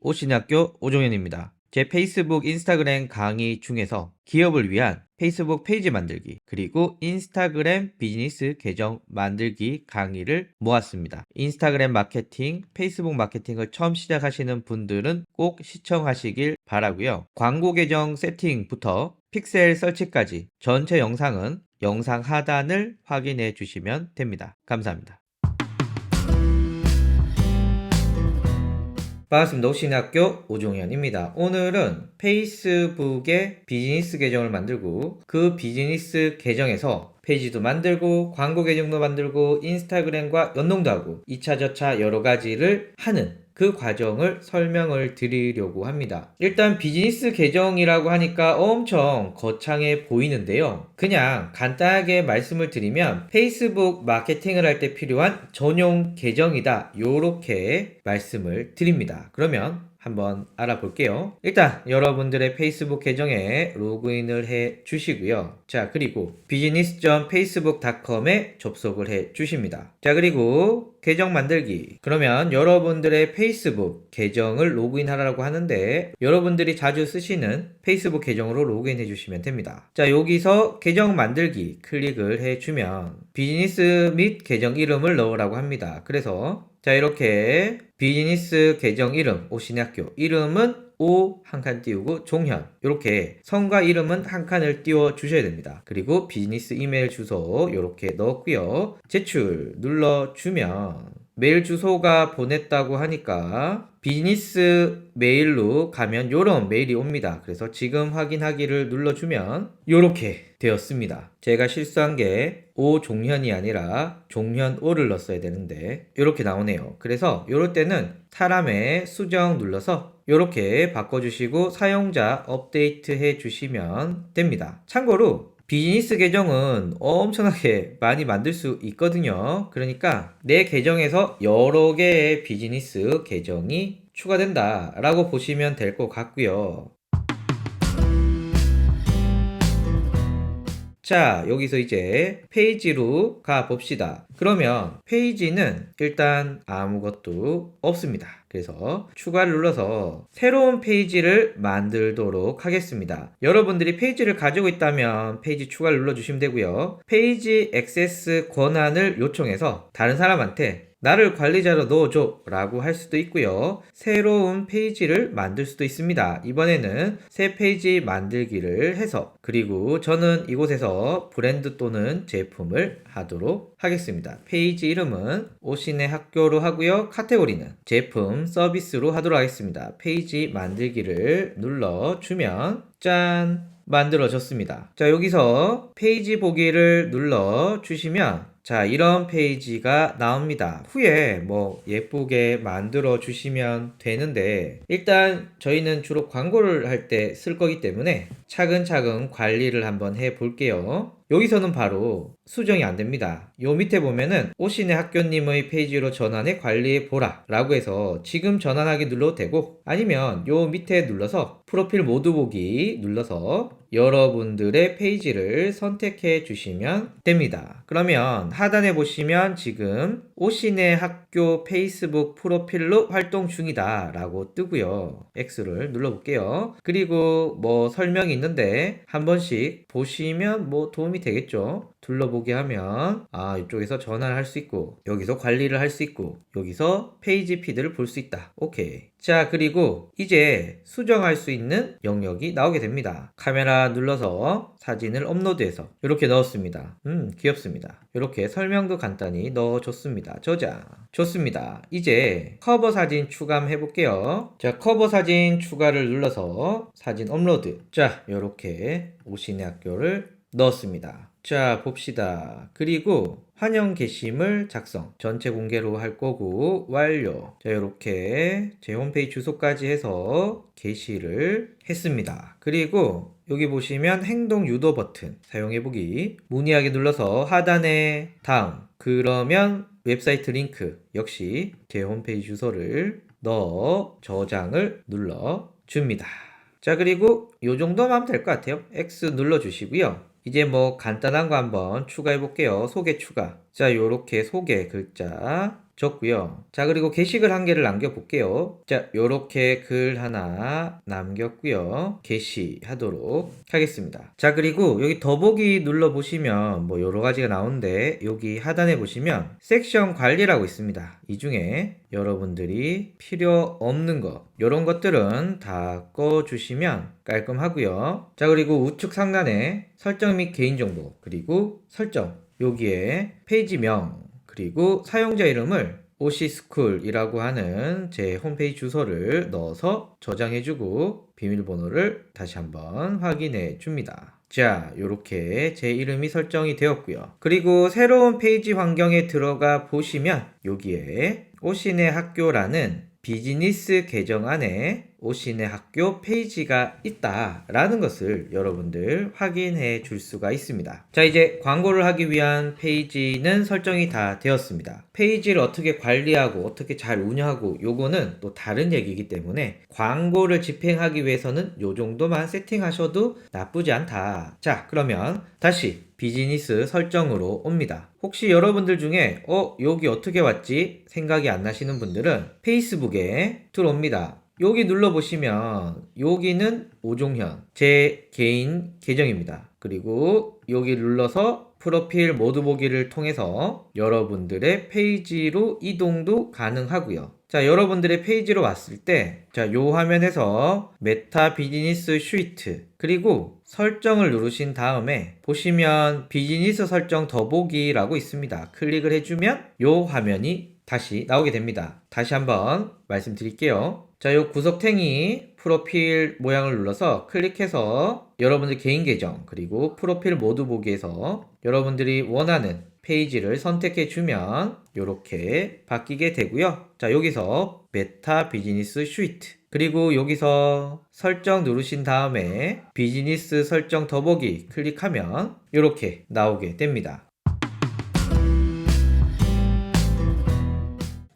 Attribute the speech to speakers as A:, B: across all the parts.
A: 오신학교 오종현입니다. 제 페이스북, 인스타그램 강의 중에서 기업을 위한 페이스북 페이지 만들기, 그리고 인스타그램 비즈니스 계정 만들기 강의를 모았습니다. 인스타그램 마케팅, 페이스북 마케팅을 처음 시작하시는 분들은 꼭 시청하시길 바라고요. 광고 계정 세팅부터 픽셀 설치까지 전체 영상은 영상 하단을 확인해 주시면 됩니다. 감사합니다. 반갑습니다. 오신학교 오종현입니다. 오늘은 페이스북에 비즈니스 계정을 만들고 그 비즈니스 계정에서 페이지도 만들고 광고 계정도 만들고 인스타그램과 연동도 하고 2차 저차 여러 가지를 하는 그 과정을 설명을 드리려고 합니다. 일단 비즈니스 계정이라고 하니까 엄청 거창해 보이는데요. 그냥 간단하게 말씀을 드리면 페이스북 마케팅을 할 때 필요한 전용 계정이다. 요렇게 말씀을 드립니다. 그러면 한번 알아볼게요. 일단 여러분들의 페이스북 계정에 로그인을 해 주시고요. 자, 그리고 business.facebook.com에 접속을 해 주십니다. 자, 그리고 계정 만들기. 그러면 여러분들의 페이스북 계정을 로그인하라고 하는데 여러분들이 자주 쓰시는 페이스북 계정으로 로그인해 주시면 됩니다. 자, 여기서 계정 만들기 클릭을 해 주면 비즈니스 및 계정 이름을 넣으라고 합니다. 그래서 자, 이렇게 비즈니스 계정 이름, 오신학교 이름은 O 한칸 띄우고 종현 이렇게 성과 이름은 한 칸을 띄워 주셔야 됩니다. 그리고 비즈니스 이메일 주소 이렇게 넣었고요. 제출 눌러 주면 메일 주소가 보냈다고 하니까 비즈니스 메일로 가면 이런 메일이 옵니다. 그래서 지금 확인하기를 눌러주면 이렇게 되었습니다. 제가 실수한 게 오종현이 아니라 종현오를 넣었어야 되는데 이렇게 나오네요. 그래서 이럴 때는 사람의 수정 눌러서 이렇게 바꿔주시고 사용자 업데이트 해 주시면 됩니다. 참고로 비즈니스 계정은 엄청나게 많이 만들 수 있거든요. 그러니까 내 계정에서 여러 개의 비즈니스 계정이 추가된다 라고 보시면 될 것 같고요. 자, 여기서 이제 페이지로 가 봅시다. 그러면 페이지는 일단 아무것도 없습니다. 그래서 추가를 눌러서 새로운 페이지를 만들도록 하겠습니다. 여러분들이 페이지를 가지고 있다면 페이지 추가를 눌러주시면 되고요. 페이지 액세스 권한을 요청해서 다른 사람한테 나를 관리자로 넣어줘 라고 할 수도 있고요. 새로운 페이지를 만들 수도 있습니다. 이번에는 새 페이지 만들기를 해서 그리고 저는 이곳에서 브랜드 또는 제품을 하도록 하겠습니다. 페이지 이름은 오신의 학교로 하고요. 카테고리는 제품 서비스로 하도록 하겠습니다. 페이지 만들기를 눌러주면 짠! 만들어졌습니다. 자, 여기서 페이지 보기를 눌러 주시면 자, 이런 페이지가 나옵니다. 후에 뭐 예쁘게 만들어 주시면 되는데 일단 저희는 주로 광고를 할 때 쓸 거기 때문에 차근차근 관리를 한번 해 볼게요. 여기서는 바로 수정이 안 됩니다. 요 밑에 보면은 오신의 학교님의 페이지로 전환해 관리해 보라 라고 해서 지금 전환하기 눌러도 되고 아니면 요 밑에 눌러서 프로필 모두 보기 눌러서 여러분들의 페이지를 선택해 주시면 됩니다. 그러면 하단에 보시면 지금 오신의 학교 페이스북 프로필로 활동 중이다 라고 뜨고요. X를 눌러볼게요. 그리고 뭐 설명이 있는데 한 번씩 보시면 뭐 도움이 되겠죠. 둘러보게 하면 아 이쪽에서 전화를 할 수 있고 여기서 관리를 할 수 있고 여기서 페이지 피드를 볼 수 있다. 오케이. 자 그리고 이제 수정할 수 있는 영역이 나오게 됩니다. 카메라 눌러서 사진을 업로드해서 이렇게 넣었습니다. 음 귀엽습니다. 이렇게 설명도 간단히 넣어줬습니다. 저장. 좋습니다. 이제 커버 사진 추가해 볼게요. 자 커버 사진 추가를 눌러서 사진 업로드. 자 이렇게 오신의 학교를 넣었습니다. 자, 봅시다. 그리고 환영 게시물 작성. 전체 공개로 할 거고, 완료. 자, 이렇게 제 홈페이지 주소까지 해서 게시를 했습니다. 그리고 여기 보시면 행동 유도 버튼 사용해보기. 문의하기 눌러서 하단에 다음. 그러면 웹사이트 링크 역시 제 홈페이지 주소를 넣어 저장을 눌러 줍니다. 자, 그리고 이 정도만 하면 될 것 같아요. X 눌러 주시고요. 이제 뭐 간단한 거 한번 추가해 볼게요. 소개 추가. 자, 요렇게 소개 글자 적고요. 자, 그리고 게시글 한 개를 남겨볼게요. 자, 요렇게 글 하나 남겼고요. 게시하도록 하겠습니다. 자, 그리고 여기 더보기 눌러보시면 뭐 여러 가지가 나오는데 여기 하단에 보시면 섹션 관리라고 있습니다. 이 중에 여러분들이 필요 없는 거 이런 것들은 다 꺼주시면 깔끔하고요. 자, 그리고 우측 상단에 설정 및 개인정보 그리고 설정 여기에 페이지명 그리고 사용자 이름을 오시스쿨이라고 하는 제 홈페이지 주소를 넣어서 저장해주고 비밀번호를 다시 한번 확인해 줍니다. 자, 요렇게 제 이름이 설정이 되었고요. 그리고 새로운 페이지 환경에 들어가 보시면 여기에 오신의 학교라는 비즈니스 계정 안에 오신의 학교 페이지가 있다라는 것을 여러분들 확인해 줄 수가 있습니다. 자, 이제 광고를 하기 위한 페이지는 설정이 다 되었습니다. 페이지를 어떻게 관리하고 어떻게 잘 운영하고 요거는 또 다른 얘기이기 때문에 광고를 집행하기 위해서는 요 정도만 세팅하셔도 나쁘지 않다. 자, 그러면 다시 비즈니스 설정으로 옵니다. 혹시 여러분들 중에 어 여기 어떻게 왔지 생각이 안 나시는 분들은 페이스북에 들어옵니다. 여기 눌러보시면 여기는 오종현 제 개인 계정입니다. 그리고 여기 눌러서 프로필 모두 보기를 통해서 여러분들의 페이지로 이동도 가능하고요. 자, 여러분들의 페이지로 왔을 때, 자, 요 화면에서 메타 비즈니스 슈이트, 그리고 설정을 누르신 다음에 보시면 비즈니스 설정 더보기라고 있습니다. 클릭을 해주면 요 화면이 다시 나오게 됩니다. 다시 한번 말씀드릴게요. 자, 요 구석탱이 프로필 모양을 눌러서 클릭해서 여러분들 개인 계정 그리고 프로필 모두 보기에서 여러분들이 원하는 페이지를 선택해 주면 이렇게 바뀌게 되고요. 자, 여기서 메타 비즈니스 슈이트 그리고 여기서 설정 누르신 다음에 비즈니스 설정 더보기 클릭하면 이렇게 나오게 됩니다.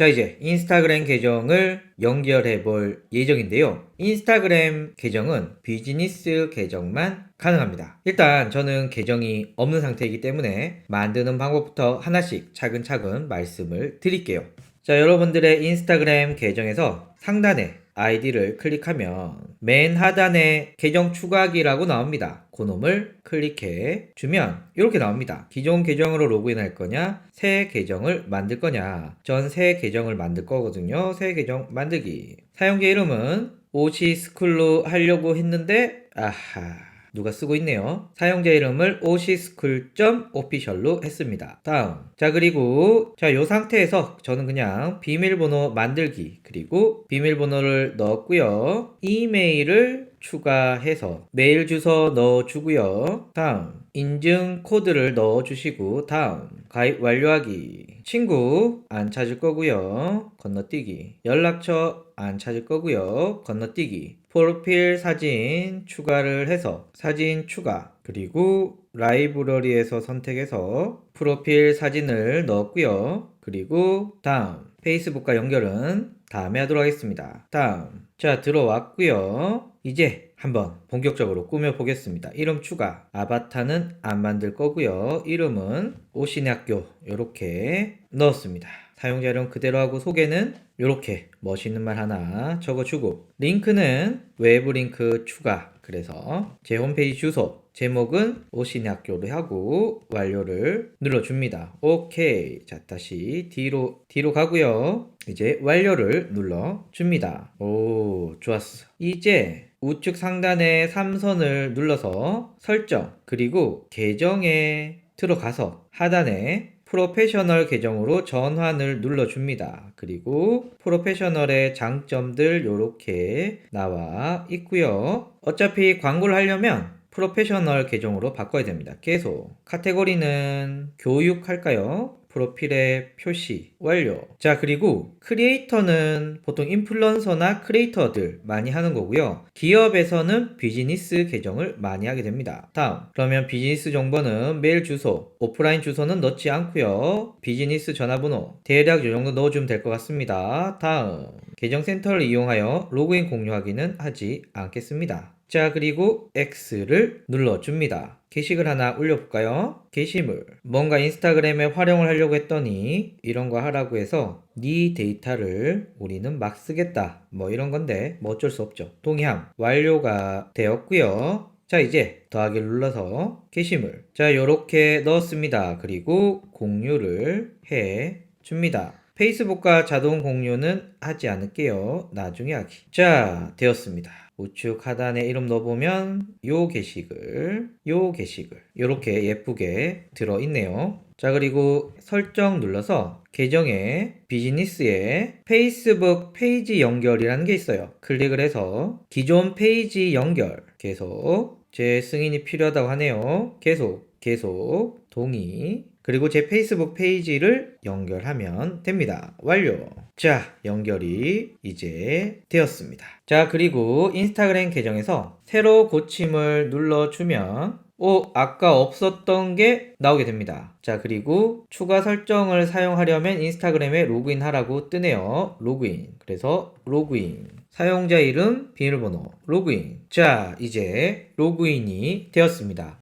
A: 자, 이제 인스타그램 계정을 연결해 볼 예정인데요. 인스타그램 계정은 비즈니스 계정만 가능합니다. 일단 저는 계정이 없는 상태이기 때문에 만드는 방법부터 하나씩 차근차근 말씀을 드릴게요. 자, 여러분들의 인스타그램 계정에서 상단에 아이디를 클릭하면 맨 하단에 계정 추가하기라고 나옵니다. 그놈을 클릭해 주면 이렇게 나옵니다. 기존 계정으로 로그인할 거냐, 새 계정을 만들 거냐. 전 새 계정을 만들 거거든요. 새 계정 만들기. 사용자 이름은 오시스쿨로 하려고 했는데 아하. 누가 쓰고 있네요. 사용자 이름을 ocschool.official로 했습니다. 다음. 자, 그리고 자, 요 상태에서 저는 그냥 비밀번호 만들기 그리고 비밀번호를 넣었고요. 이메일을 추가해서 메일 주소 넣어 주고요. 다음. 인증 코드를 넣어 주시고 다음. 가입 완료하기. 친구 안 찾을 거고요. 건너뛰기. 연락처 안 찾을 거고요. 건너뛰기. 프로필 사진 추가를 해서 사진 추가. 그리고 라이브러리에서 선택해서 프로필 사진을 넣었고요. 그리고 다음 페이스북과 연결은 다음에 하도록 하겠습니다. 다음 자 들어왔고요. 이제 한번 본격적으로 꾸며 보겠습니다. 이름 추가 아바타는 안 만들 거고요. 이름은 오신의 학교 이렇게 넣었습니다. 사용자 이름 그대로 하고 소개는 이렇게 멋있는 말 하나 적어주고 링크는 외부 링크 추가 그래서 제 홈페이지 주소 제목은 오신의 학교로 하고 완료를 눌러줍니다. 오케이. 자, 다시 뒤로, 뒤로 가고요. 이제 완료를 눌러줍니다. 오, 좋았어. 이제 우측 상단에 3선을 눌러서 설정, 그리고 계정에 들어가서 하단에 프로페셔널 계정으로 전환을 눌러줍니다. 그리고 프로페셔널의 장점들 이렇게 나와 있고요. 어차피 광고를 하려면 프로페셔널 계정으로 바꿔야 됩니다. 계속 카테고리는 교육 할까요? 프로필의 표시 완료. 자, 그리고 크리에이터는 보통 인플루언서나 크리에이터들 많이 하는 거고요. 기업에서는 비즈니스 계정을 많이 하게 됩니다. 다음. 그러면 비즈니스 정보는 메일 주소, 오프라인 주소는 넣지 않고요. 비즈니스 전화번호 대략 이 정도 넣어주면 될 것 같습니다. 다음. 계정 센터를 이용하여 로그인 공유하기는 하지 않겠습니다. 자, 그리고 X를 눌러줍니다. 게시글 하나 올려볼까요? 게시물. 뭔가 인스타그램에 활용을 하려고 했더니 이런 거 하라고 해서 네 데이터를 우리는 막 쓰겠다. 뭐 이런 건데 뭐 어쩔 수 없죠. 동의함 완료가 되었고요. 자, 이제 더하기를 눌러서 게시물. 자, 요렇게 넣었습니다. 그리고 공유를 해 줍니다. 페이스북과 자동 공유는 하지 않을게요. 나중에 하기. 자, 되었습니다. 우측 하단에 이름 넣어보면 요 게시글, 요 게시글 요렇게 예쁘게 들어있네요. 자 그리고 설정 눌러서 계정에 비즈니스에 페이스북 페이지 연결이라는 게 있어요. 클릭을 해서 기존 페이지 연결 계속 제 승인이 필요하다고 하네요. 계속 계속 동의 그리고 제 페이스북 페이지를 연결하면 됩니다. 완료. 자, 연결이 이제 되었습니다. 자, 그리고 인스타그램 계정에서 새로 고침을 눌러주면 오, 아까 없었던 게 나오게 됩니다. 자, 그리고 추가 설정을 사용하려면 인스타그램에 로그인 하라고 뜨네요. 로그인. 그래서 로그인. 사용자 이름, 비밀번호, 로그인. 자, 이제 로그인이 되었습니다.